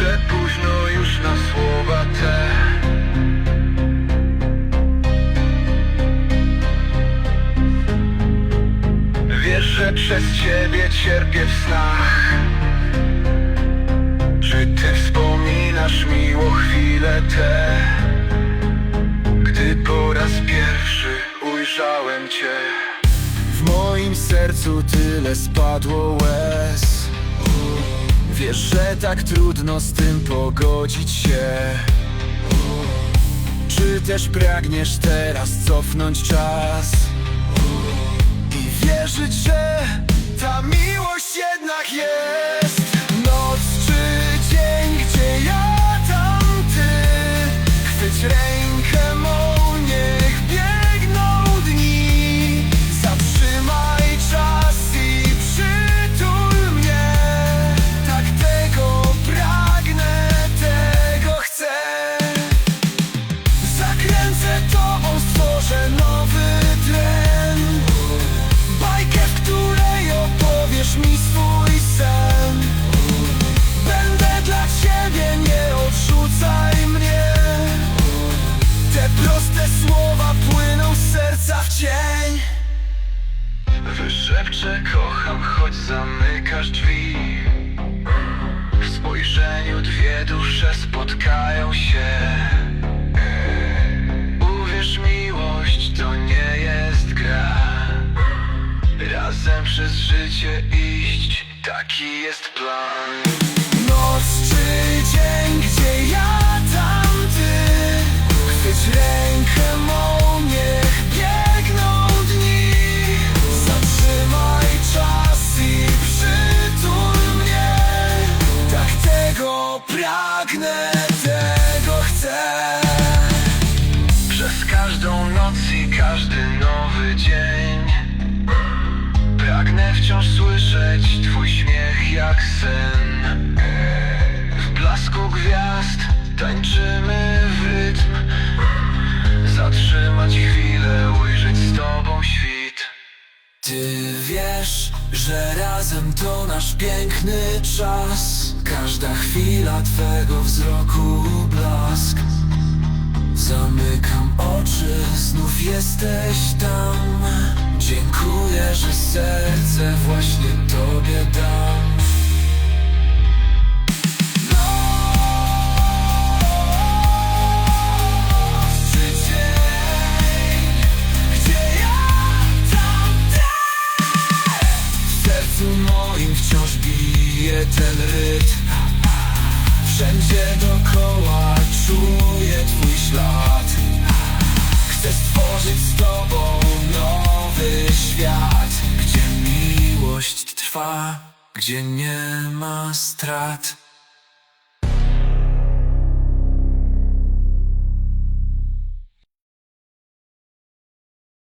że późno już na słowa te. Wiesz, że przez ciebie cierpię w snach. Czy ty wspominasz miło chwile te? Gdy po raz pierwszy ujrzałem cię W moim sercu tyle spadło łez Wiesz, że tak trudno z tym pogodzić się. Czy też pragniesz teraz cofnąć czas proste słowa płyną z serca w cień. Wyszepczę kocham, choć zamykasz drzwi. W spojrzeniu dwie dusze spotkają się. Uwierz, miłość to nie jest gra. Razem przez życie iść, taki jest plan. Noc czy dzień, gdzie ja pragnę, tego chcę. Przez każdą noc i każdy nowy dzień Pragnę wciąż słyszeć Twój śmiech jak sen. W blasku gwiazd tańczymy w rytm. Zatrzymać chwilę, ujrzeć z Tobą świt. Ty wiesz, że razem to nasz piękny czas. Każda chwila Twego wzroku blask. Zamykam oczy, znów jesteś tam. Dziękuję, że serce właśnie Tobie bije ten rytm. Wszędzie dokoła czuję twój ślad. Chcę stworzyć z tobą nowy świat Gdzie miłość trwa, gdzie nie ma strat